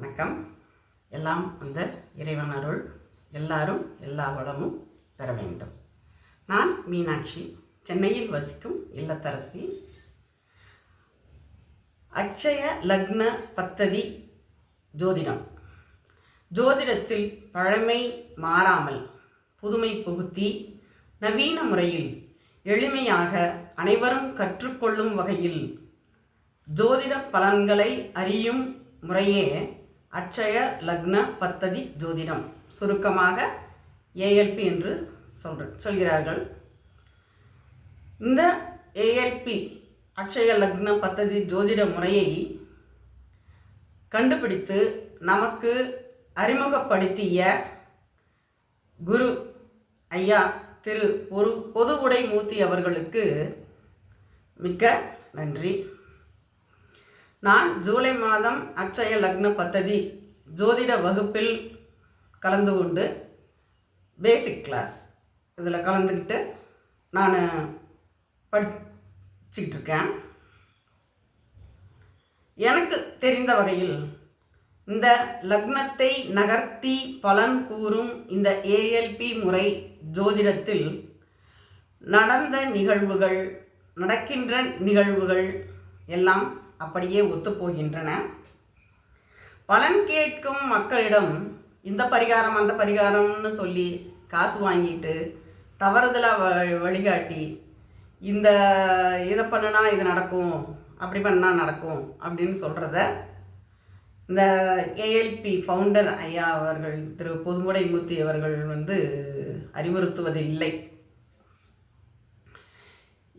வணக்கம். எல்லாம் அந்த இறைவன் அருள். எல்லாரும் எல்லா வளமும் பெற வேண்டும். நான் மீனாட்சி. சென்னையில் வசிக்கும் இல்லத்தரசி. அக்ஷய லக்ன பத்ததி ஜோதிடம். ஜோதிடத்தில் பழமை மாறாமல் புதுமை புகுத்தி நவீன முறையில் எளிமையாக அனைவரும் கற்றுக்கொள்ளும் வகையில் ஜோதிட பலன்களை அறியும் முறையே அட்சய லக்ன பத்ததி ஜோதிடம். சுருக்கமாக ஏஎல்பி என்று சொல்ற சொல்கிறார்கள். இந்த ஏஎல்பி அக்ஷய லக்ன பத்ததி ஜோதிட முறையை கண்டுபிடித்து நமக்கு அறிமுகப்படுத்திய குரு ஐயா திரு பொது பொதுவுடை மூர்த்தி அவர்களுக்கு மிக்க நன்றி. நான் ஜூலை மாதம் அக்ஷய லக்ன பத்ததி ஜோதிட வகுப்பில் கலந்து கொண்டு பேசிக் கிளாஸ் இதில் கலந்துக்கிட்டு நான் படிச்சுக்கிட்டு இருக்கேன் எனக்கு தெரிந்த வகையில் இந்த லக்னத்தை நகர்த்தி பலன் கூறும் இந்த ஏஎல்பி முறை ஜோதிடத்தில் நடந்த நிகழ்வுகள் நடக்கின்ற நிகழ்வுகள் எல்லாம் அப்படியே ஒத்துப்போகின்றன. பலன் கேட்கும் மக்களிடம் இந்த பரிகாரம் அந்த பரிகாரம்னு சொல்லி காசு வாங்கிட்டு தவறுதலாக வ வழிகாட்டி இந்த இதை பண்ணுனா இது நடக்கும் அப்படி பண்ணால் நடக்கும் அப்படின்னு சொல்கிறத இந்த ஏஎல்பி ஃபவுண்டர் ஐயா அவர்கள் திரு பொதுமுடை மூர்த்தி அவர்கள் வந்து அறிவுறுத்துவதில்லை.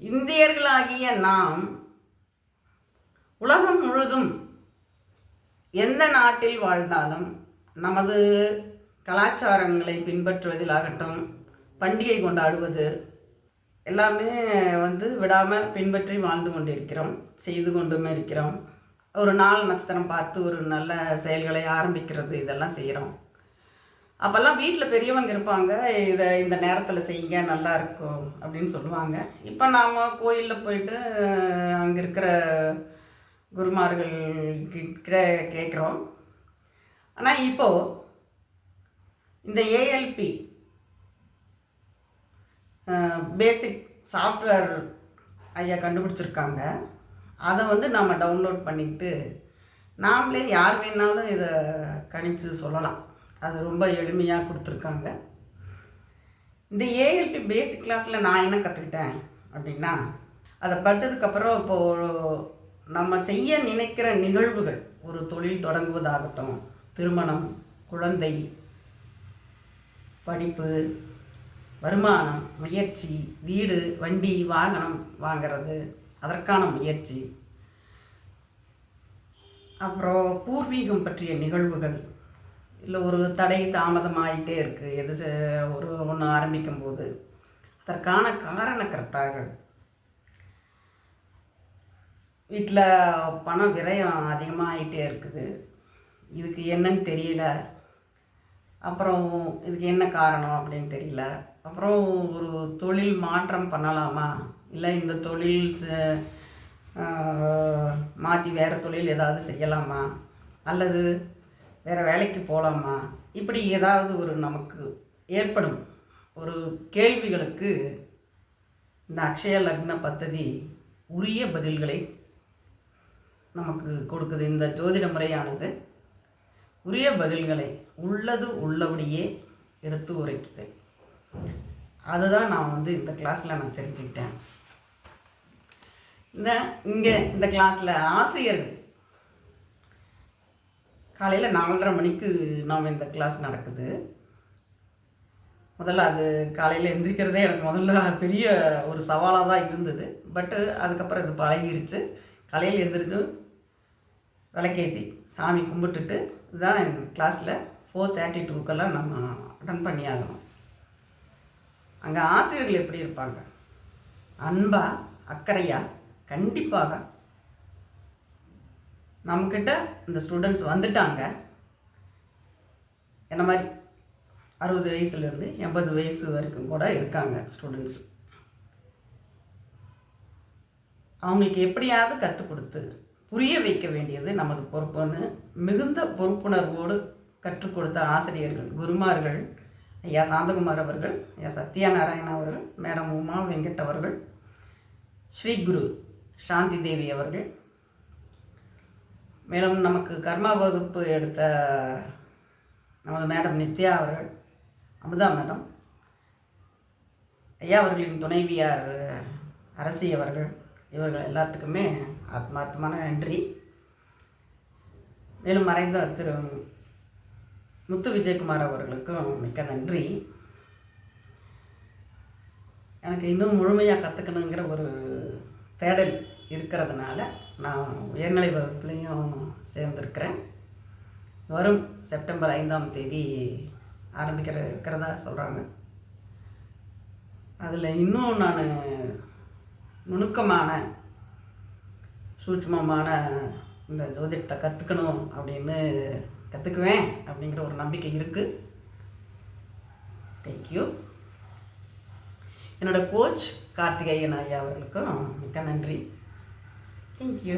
இந்தியர்களாகிய நாம் உலகம் முழுதும் எந்த நாட்டில் வாழ்ந்தாலும் நமது கலாச்சாரங்களை பின்பற்றுவதில் ஆகட்டும் பண்டிகை கொண்டாடுவது எல்லாமே வந்து விடாமல் பின்பற்றி வாழ்ந்து கொண்டிருக்கிறோம் செய்து கொண்டுமே இருக்கிறோம். ஒரு நாள் நட்சத்திரம் பார்த்து ஒரு நல்ல செயல்களை ஆரம்பிக்கிறது இதெல்லாம் செய்கிறோம் அப்போல்லாம் வீட்டில் பெரியவங்க இருப்பாங்க இதை இந்த நேரத்தில் செய்யுங்க நல்லா இருக்கும் அப்படின்னு சொல்லுவாங்க. இப்போ நாம் கோயிலில் போயிட்டு அங்கே இருக்கிற குருமார்கள் கிட்ட கேட்குறோம் ஆனால் இப்போது இந்த ஏஎல்பி பேசிக் சாஃப்ட்வேர் ஐயா கண்டுபிடிச்சிருக்காங்க. அதை வந்து நம்ம டவுன்லோட் பண்ணிக்கிட்டு நாமளே யார் வேணாலும் இதை கணித்து சொல்லலாம். அது ரொம்ப எளிமையாக கொடுத்துருக்காங்க. இந்த ஏஎல்பி பேசிக் கிளாஸில் நான் என்ன கற்றுக்கிட்டேன் அப்படின்னா அதை படித்ததுக்கப்புறம் இப்போது நம்ம செய்ய நினைக்கிற நிகழ்வுகள் ஒரு தொழில் தொடங்குவதாகட்டும் திருமணம் குழந்தை படிப்பு வருமானம் முயற்சி வீடு வண்டி வாகனம் வாங்கிறது அதற்கான முயற்சி. அப்புறம் பூர்வீகம் பற்றிய நிகழ்வுகள். இல்லை ஒரு தடை தாமதமாயிட்டே இருக்குது எது ஒரு ஒன்று ஆரம்பிக்கும்போது. அதற்கான காரணக்கர்த்தாகள் வீட்டில் பணம் விரயம் அதிகமாக ஆகிட்டே இருக்குது. இதுக்கு என்னன்னு தெரியல. அப்புறம் இதுக்கு என்ன காரணம் அப்படின்னு தெரியல. அப்புறம் ஒரு தொழில் மாற்றம் பண்ணலாமா? இல்லை இந்த தொழில் மாற்றி வேறு தொழில் ஏதாவது செய்யலாமா? அல்லது வேறு வேலைக்கு போகலாமா இப்படி ஏதாவது ஒரு நமக்கு ஏற்படும் ஒரு கேள்விகளுக்கு இந்த அக்ஷய லக்ன பத்ததி உரிய பதில்களை நமக்கு கொடுக்குது. இந்த ஜோதிட முறையானது உரிய பதில்களை உள்ளது உள்ளபடியே எடுத்து உரைக்குது. அதுதான் நான் வந்து இந்த கிளாஸில் நான் தெரிஞ்சுக்கிட்டேன். இந்த இங்கே இந்த கிளாஸில் ஆசிரியர்கள். காலையில் நாலரை மணிக்கு நாம் இந்த கிளாஸ் நடக்குது. முதல்ல அது காலையில் எந்திரிக்கிறதே எனக்கு முதல்ல பெரிய ஒரு சவாலாக தான் இருந்தது. பட்டு அதுக்கப்புறம் இது பழகிருச்சு. காலையில் எழுந்திரிச்சும் விளக்கேற்றி சாமி கும்பிட்டுட்டு இதுதான் எங்கள் கிளாஸில் ஃபோர் தேர்ட்டி டூக்கெல்லாம் நம்ம அட்டன் பண்ணி ஆகணும். அங்கே ஆசிரியர்கள் எப்படி இருப்பாங்க? அன்பா அக்கறையா கண்டிப்பாக நம்மக்கிட்ட இந்த ஸ்டூடெண்ட்ஸ் வந்துட்டாங்க. என்ன மாதிரி? அறுபது வயசுலேருந்து எண்பது வயசு வரைக்கும் கூட இருக்காங்க ஸ்டூடெண்ட்ஸ் அவங்களுக்கு எப்படியாவது கற்றுக் கொடுத்து புரிய வைக்க வேண்டியது நமது பொறுப்புன்னு மிகுந்த பொறுப்புணர்வோடு கற்றுக் கொடுத்த ஆசிரியர்கள் குருமார்கள் ஐயா சாந்தகுமார் அவர்கள் ஐயா சத்யநாராயண அவர்கள் மேடம் உமா வெங்கட் அவர்கள் ஸ்ரீ குரு சாந்தி தேவி அவர்கள். மேலும் நமக்கு கர்மா வகுப்பு எடுத்த நமது மேடம் நித்யா அவர்கள் அமுதா மேடம் ஐயா அவர்களின் துணைவியார் அரசி அவர்கள் இவர்கள் எல்லாத்துக்குமே ஆத்மார்த்தமான நன்றி மேலும் மறைந்த திரு முத்து விஜயகுமார் அவர்களுக்கும் மிக்க நன்றி. எனக்கு இன்னும் முழுமையாக கற்றுக்கணுங்கிற ஒரு தேடல் இருக்கிறதுனால நான் உயர்நிலை வகுப்புலேயும் சேர்ந்துருக்கிறேன். வரும் செப்டம்பர் ஐந்தாம் தேதி ஆரம்பிக்கிற இருக்கிறதா சொல்கிறாங்க அதில் இன்னும் நான் நுணுக்கமான சூட்சமமான இந்த ஜோதிடத்தை கற்றுக்கணும் அப்படின்னு கற்றுக்குவேன் அப்படிங்கிற ஒரு நம்பிக்கை இருக்குது தேங்க்யூ என்னோடய கோச் கார்த்திகேயன் ஐயா அவர்களுக்கும் மிக்க நன்றி. தேங்க்யூ